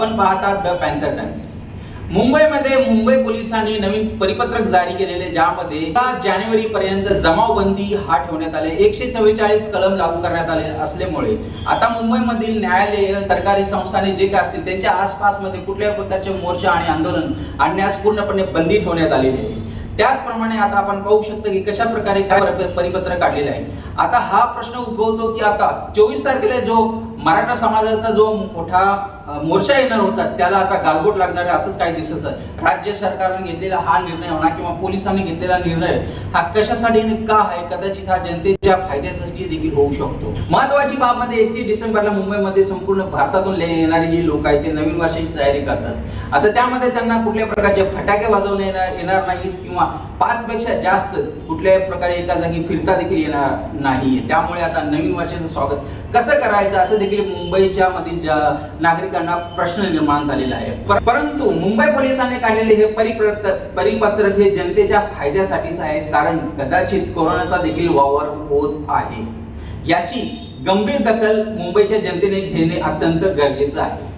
आपण पाहतात the panther times. मुंबईमध्ये मुंबई पोलिसांनी नवीन परिपत्रक जारी केलेले ज्यामध्ये जानेवारी पर्यंत जमावबंदी हा ठेवण्यात आले. एकशे चव्वेचाळीस कलम लागू करण्यात आले असल्यामुळे आता मुंबईमधील न्यायालय सरकारी संस्थाने जे काय असतील त्यांच्या आसपासमध्ये कुठल्याही प्रकारचे मोर्चा आणि आंदोलन आणण्यास पूर्णपणे बंदी ठेवण्यात आलेली आहे. त्याचप्रमाणे आता आपण पाहू शकतो की कशा प्रकारे काय परिपत्रक काढलेले आहे. आता हा प्रश्न उद्भवतो की आता चोवीस तारखेला जो मराठा समाजाचा जो मोठा मोर्चा येणार होता त्याला आता गालबोट लागणार आहे असंच काही दिसत आहे. राज्य सरकारने घेतलेला हा निर्णय म्हणा किंवा पोलिसांनी घेतलेला निर्णय हा कशासाठी का आहे? कदाचित हा जनतेच्या फायद्यासाठी देखील होऊ शकतो. महत्वाची बाबमध्ये एकतीस डिसेंबरला मुंबईमध्ये संपूर्ण भारतातून येणारे जे लोक आहेत ते नवीन वर्षाची तयारी करतात. आता त्यामध्ये त्यांना कुठल्या प्रकारचे फटाके वाजवणे येणार येणार नाहीत किंवा पाच पेक्षा जास्त कुठल्याही प्रकारे एका जागी फिरता देखील येणार नाही. त्यामुळे आता नवीन वर्षाचं स्वागत कसं करायचं असं देखील मुंबईच्या मधील ज्या नागरिकांना प्रश्न निर्माण झालेला आहे. परंतु मुंबई पोलिसांनी काढलेले हे परिपत्रक हे जनतेच्या फायद्यासाठीच आहे कारण कदाचित कोरोनाचा देखील वावर होत आहे. याची गंभीर दखल मुंबईच्या जनतेने घेणे अत्यंत गरजेचं आहे.